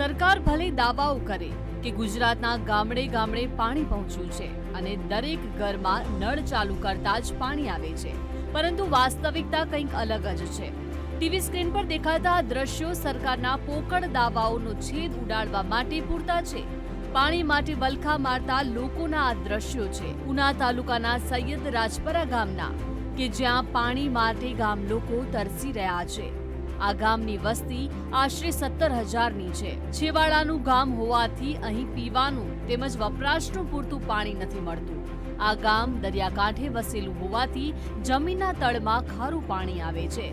સરકાર ભલે દાવાઓ કરે કે ગુજરાતના ગામડે ગામડે પાણી પહોંચ્યું છે અને દરેક ઘરમાં નળ ચાલુ કરતા જ પાણી આવે છે. પરંતુ વાસ્તવિકતા કંઈક અલગ જ છે. ટીવી સ્ક્રીન પર દેખાતા દ્રશ્યો સરકારના પોકળ દાવાઓનો છેદ ઉડાડવા માટે પૂરતા છે. પાણી માટે વલખા મારતા લોકોના આ દ્રશ્યો છે. ઉના તાલુકાના સૈયદ રાજપરા ગામના, કે જ્યાં પાણી માટે ગામ લોકો તરસી રહ્યા છે. આ ગામની વસ્તી આશરે સત્તર હજારની છે. છેવાડાનું ગામ હોવાથી અહીં પીવાનું તેમજ વપરાશનું પૂરતું પાણી નથી મળતું. આ ગામ દરિયાકાંઠે વસેલું હોવાથી જમીનના તળમાં ખારું પાણી આવે છે.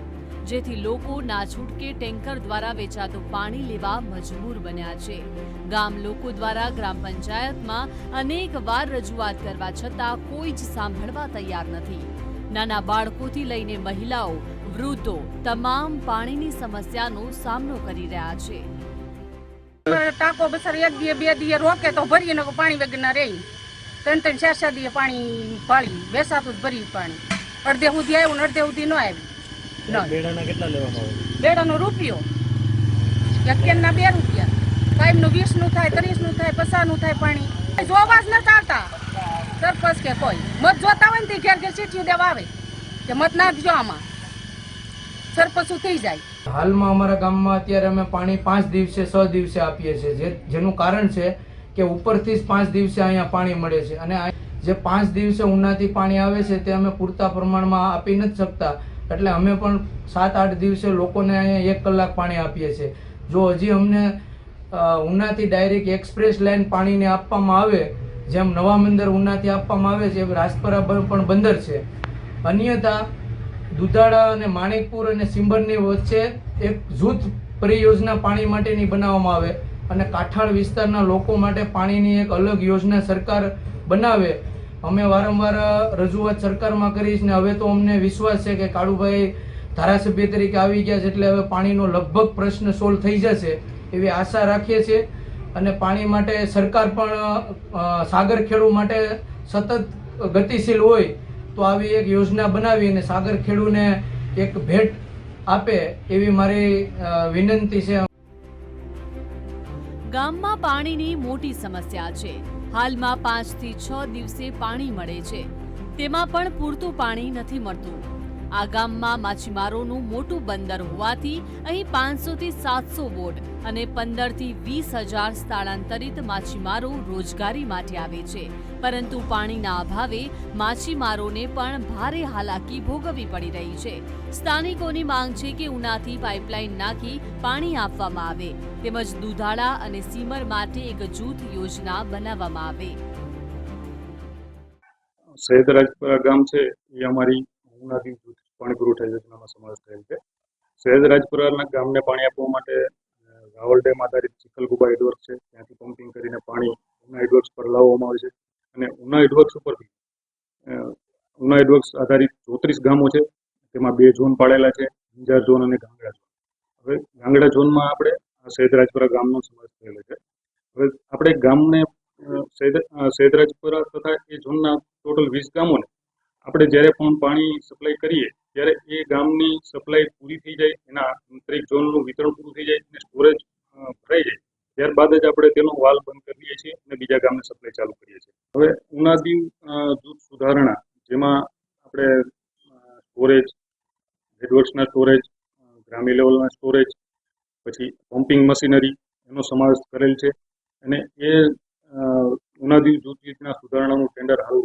જેથી લોકો ના છૂટકે ટેન્કર દ્વારા વેચાતું પાણી લેવા મજબૂર બન્યા છે. ગામ લોકો દ્વારા ગ્રામ પંચાયતમાં અનેક વાર રજૂઆત કરવા છતાં કોઈ જ સાંભળવા તૈયાર નથી. નાના બાળકોથી લઈને મહિલાઓ વૃદ્ધો તમામ પાણીની સમસ્યાનો સામનો કરી રહ્યા છે. ટાંકો બસર એક દીએ બે દીએ રોકે તો ભરીએ ને પાણી વગરના રહી. ત્રણ ત્રણ ચાર ચાર દીએ પાણી પાળી બેસાતું જ ભરી પાણી. અડધે સુધી આવ્યું ને અડધે સુધી ન આવ્યું ન બેડાના કેટલા લેવામાં આવે? બેડાનો રૂપિયો. એક કેનના બે રૂપિયા. કાયમનું વીસનું થાય ત્રીસનું થાય પચાસનું થાય પાણી. જોવા જ નથી આવતા સરપંચ કે કોઈ. મત જોતા હોય ને તે ઘેર ઘેર ચીઠીઓ દેવા આવે. કે મત નાખજો આમાં. સરપંચ થઈ જાય. હાલમાં અમારા ગામમાં અત્યારે અમે પાણી પાંચ દિવસે, છ દિવસે આપીએ છીએ. જેનું કારણ છે કે ઉપરથી જ પાંચ દિવસે અહીંયા પાણી મળે છે. અને જે પાંચ દિવસે ઉનાથી પાણી આવે છે તે અમે પૂરતા પ્રમાણમાં આપી નથી શકતા. એટલે અમે પણ સાત, આઠ દિવસે લોકોને અહીંયા એક કલાક પાણી આપીએ છીએ. જો હજી અમને ઉનાથી ડાયરેક્ટ એક્સપ્રેસ લાઇન પાણીને આપવામાં આવે જેમ નવા મંદર ઉનાથી આપવામાં આવે છે રાજપરા પણ બંદર છે. અન્યથા, દુધાળા અને માણેકપુર અને સિંબરની વચ્ચે એક જૂથ પરિયોજના પાણી માટેની બનાવવામાં આવે અને કાંઠાળ વિસ્તારના લોકો માટે પાણીની એક અલગ યોજના સરકાર બનાવે. અમે વારંવાર રજૂઆત સરકારમાં કરીશ ને હવે તો અમને વિશ્વાસ છે કે કાળુભાઈ ધારાસભ્ય તરીકે આવી ગયા છે એટલે હવે પાણીનો લગભગ પ્રશ્ન સોલ્વ થઈ જશે એવી આશા રાખીએ છીએ. અને પાણી માટે સરકાર પણ સાગર ખેડૂ માટે સતત ગતિશીલ હોય તો આવી એક યોજના બનાવી અને સાગર ખેડૂને એક ભેટ આપે એવી મારી વિનંતી છે. ગામમાં પાણીની મોટી સમસ્યા છે. હાલમાં પાંચથી છ દિવસે પાણી મળે છે. તેમાં પણ પૂરતું પાણી નથી મળતું. આ ગામમાં માછીમારોનું મોટું બંદર હોવાથી અહીં પાંચસો થી સાતસો બોટ અને પંદરથી વીસ હજાર સ્થળાંતરિત માછીમારો રોજગારી માટે આવે છે. પરંતુ પાણીના અભાવે માછીમારોને પણ ભારે હાલાકી ભોગવવી પડી રહી છે. સ્થાનિકોની માંગ છે કે ઉનાથી પાઇપલાઇન નાખી પાણી આપવામાં આવે. તેમજ દુધાળા અને સીમર માટે એક જૂથ યોજના બનાવવામાં આવે. રાજપરા ગામ છે. એ અમારી ઉનાથી જૂથ પાણી પુરવઠા યોજનામાં સમાવેશ થયેલ છે. સહેજ રાજપુરાના ગામને પાણી આપવા માટે રાવલ ડેમ આધારિત ચિકલગુબા હેડવર્ક છે. ત્યાંથી પમ્પિંગ કરીને પાણી ઉના હેડવર્ક્સ પર લાવવામાં આવે છે. અને ઉના હેડવર્ક્સ ઉપરથી ઉના હેડવર્ક્સ આધારિત ચોત્રીસ ગામો છે. તેમાં બે ઝોન પાડેલા છે અંજાર ઝોન અને ગાંગડા ઝોન. હવે ગાંગડા ઝોનમાં આપણે આ સૈયદ રાજપરા ગામનો સમાવેશ થયેલો છે. હવે આપણે ગામને અ, સૈયદ અ, સૈયદ રાજપરા તથા એ ઝોનના ટોટલ વીસ ગામોને આપણે જ્યારે પણ પાણી સપ્લાય કરીએ, ત્યારે એ ગામની સપ્લાય પૂરી થઈ જાય, એના આંતરિક ઝોનનું વિતરણ પૂરું થઈ જાય અને સ્ટોરેજ ભરાઈ જાય. ત્યારબાદ જ આપણે તેનો વાલ બંધ કરી દઈએ છીએ અને બીજા ગામને સપ્લાય ચાલુ કરીએ છીએ. હવે ઉનાદી દૂધ સુધારણા, જેમાં આપણે સ્ટોરેજ હેડવર્ક્સના સ્ટોરેજ ગ્રામ્ય લેવલના સ્ટોરેજ પછી પમ્પિંગ મશીનરી એનો સમાવેશ કરેલ છે. અને એ ઉનાદિવ દૂધ સુધારણાનું ટેન્ડર હાલ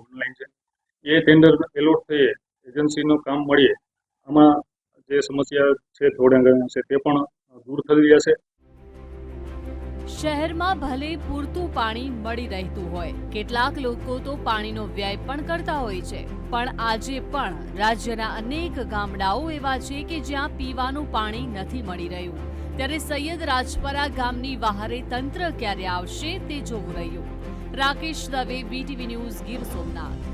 એ ટેન્ડર એલોટ થઈએ એજન્સીનું કામ મળીએ. આમાં જે સમસ્યા છે થોડા છે તે પણ દૂર થઈ જશે. શહેરમાં ભલે પૂરતું પાણી મળી રહેતું હોય, કેટલાક લોકો તો પાણીનો વ્યય પણ કરતા હોય છે. પણ આજે પણ રાજ્યના અનેક ગામડાઓ એવા છે કે જ્યાં પીવાનું પાણી નથી મળી રહ્યું. ત્યારે સૈયદ રાજપરા ગામની વહારે તંત્ર ક્યારે આવશે તે જોવું રહ્યું. Rakesh Dave BTV news Gir Somnath.